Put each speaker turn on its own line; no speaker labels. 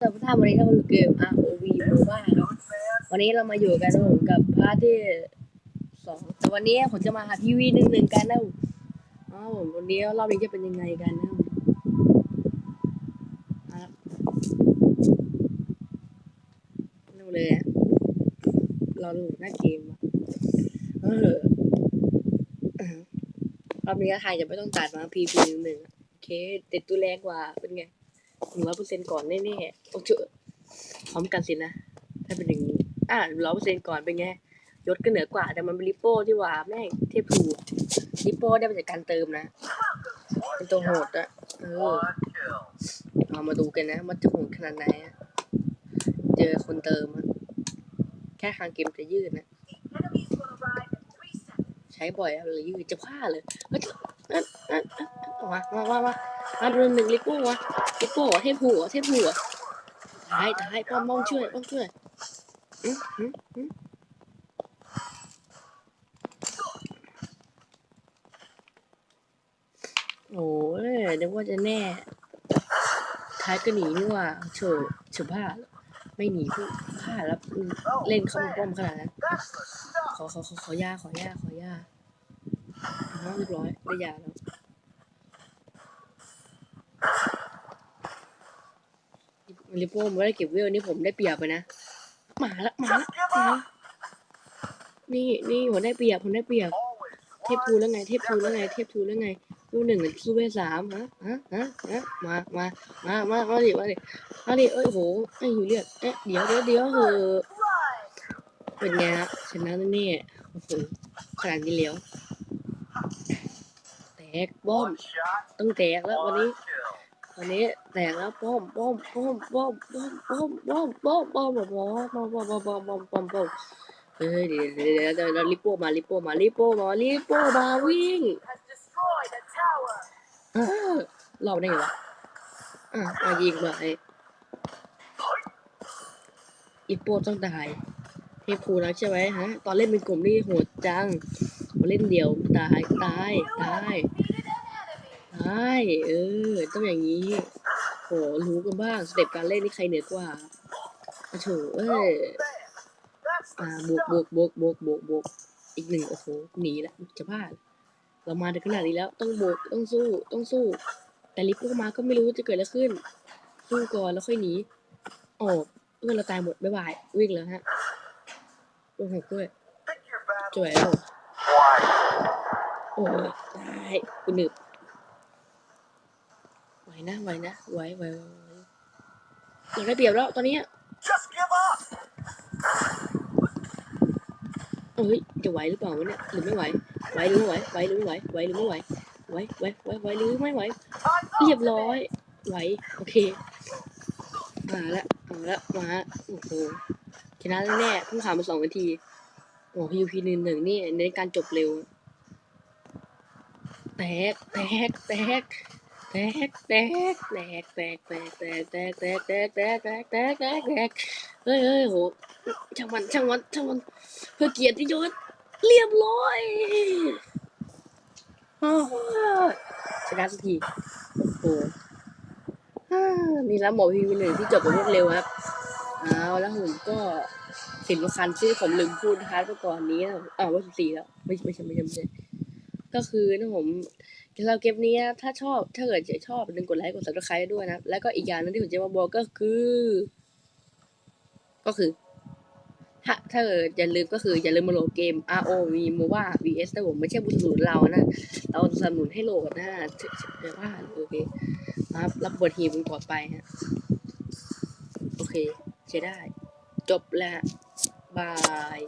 สวัสดีครับวันนี้ก็มาอยู่เกม ROV MOBA เนาวันนี้เรามาอยู่กันนะผมกับพาร์ทที่สองแต่วันนี้ผมจะมาหาพีวีหนึ่งหนึ่งกันนะผมอ้าวผมวันนี้รอบนี้จะเป็นยังไงกันนะผมอะดูเลยอะเราดูหน้าเกมเออรอบนี้ใครจะไม่ต้องตัดมาพีพีหนึ่งหนึ่งโอเคติดตัวแรงกว่าเป็นไง หนึ่งร้อยเปอร์เซ็นต์ก่อนแน่ๆต้องเจอพร้อมกันสินะ ถ้าเป็นอย่างนี้อ่าร้อยเปอร์เซ็นต์ก่อนเป็นไง ยศก็เหนือกว่า แต่มันเป็นริปโป้ที่ว่าแม่งเทพทูริปโป้ได้มาจากการเติมนะ เป็นตัวโหดอะเออเอามาดูกันนะมันจะโหดขนาดไหนอะเจอคนเติมอะแค่ทางเกมจะยืดนะ ใช้บ่อยอะเลยยืดจะพลาดเลยเฮ้ย นั่นนั่นนั่นมามามามามาดูหนึ่งลิปโป้วะลิปโป้เหรอเทพทูเหรอเทพทูเหรอตายตายป้อมป้อมช่วยป้อมช่วยอืมอืมอืมโอ้ยนึกว่าจะแน่ ท้ายก็หนีนี่หว่าเฉยเฉยพลาดไม่หนีผู้พลาดแล้วอืมเล่นเข้าป้อมขนาดนั้นขอขอขอขอย่าขอย่าขอย่าอ๋อเรียบร้อยได้ยาแล้ว ลิปโป้ไม่ได้เก็บเวลนี่ผมได้เปรียบไปนะมาละมาละมาละนี่นี่ผมได้เปรียบผมได้เปรียบ เทพทูแล้วไง เทพทูแล้วไง เทพทูแล้วไงรูหนึ่งสู้เวลสามฮะฮะฮะฮะมามามามามาดิมาดิมาดิเอ้ยโหไอ้อยู่เลือดเอ๊ะเดี๋ยวเดี๋ยวเดี๋ยวเหอะเป็นไงฮะชนะแน่ๆโอ้โหขนาดนี้แล้วแตกบ้อมต้องแตกแล้ววันนี้ วันนี้แตกแล้วป้อมป้อมป้อมป้อมป้อมป้อมป้อมป้อมป้อมป้อมป้อมป้อมป้อมป้อมป้อมป้อมป้อมป้อมเฮ้ยเดี๋ยวเดี๋ยวเดี๋ยวเดี๋ยวลิปโป้มาลิปโป้มาลิปโป้มาลิปโป้มาวิ่งอ้าวเราได้ไงวะอะมายิงไปลิปโป้ต้องตายเทพูแล้วใช่ไหมฮะ ตอนเล่นเป็นกลุ่มนี่โหดจังพอเล่นเดี่ยวตายตายตาย ใช่เออ ต้องอย่างนี้โหรู้กันบ้างสเต็ปการเล่นนี่ใครเหนือกว่าโอ้โถเอ้ยอ่าบวกบวกบวกบวกบวกบวกอีกหนึ่งโอ้โหหนีละจะพลาดเรามาถึงขนาดนี้แล้ว ต้องบวกต้องสู้ต้องสู้ แต่ลิฟต์ก็มาก็ไม่รู้จะเกิดอะไรขึ้น สู้ก่อนแล้วค่อยหนีโอ้เพื่อนเราตายหมดบ๊ายบายวิ่งแล้วฮะโอ้โหด้วยจ่วยแล้วโอ้ยตายกูหนึบ นะไหวนะไหวไหวไหวไหวอยากได้เปรียบแล้วตอนนี้
Just give up.
เอ้ยจะไหวหรือเปล่าวะเนี่ยหรือไม่ไหวไหวหรือไม่ไหวไหวหรือไม่ไหวไหวหรือไม่ไหวไหวไหวไหวไหวหรือไม่ไหว
Time's
เรีย
up.
บร้อยไหวโอเคมาละมาละมาโอ้โหชนะแน่ๆเพิ่งผ่านมาสองนาทีโอ้พีพีหนึ่งหนึ่งนี่ในการจบเร็ว แตกแตกแตกแต กแตกแตกแตกแตกแตกแตกแตกแตกแตกแตกแตกแตกแตกเฮ้ยเฮ้ยโหช่างมันช่างมันช่างมันเพื่อเกียรติยศเรียบร้อยอ้าวชนะสักทีโอ้โหอ่านี่แล้วหมอพีวีหนึ่งที่จบแบบรวดเร็วครับเอาแล้วผมก็สินคันที่ผมลืมพูดนะคะเมื่อก่อนนี้นะอ้าวว่าสิบสี่แล้วไม่ไม่ใช่ไม่ใช่ไม่ใช่ ก็คือนะผมสำหรับเกมนี้นะถ้าชอบถ้าเกิดจะชอบอย่าลืมกดไลค์กด subscribe ด้วยนะแล้วก็อีกอย่างนึงที่ผมจะมาบอกก็คือ ก็คือ ถ้าถ้าเกิดอย่าลืมก็คืออย่าลืมมาโหลดเกม ROV MOBA VS นะผมไม่ใช่บุญสนุนเรานะเราสนับสนุนให้โหลดนะเดี๋ยวว่าโอเคครับรับบททีมกันต่อนไปฮะโอเคใช้ได้ จบแล้วบาย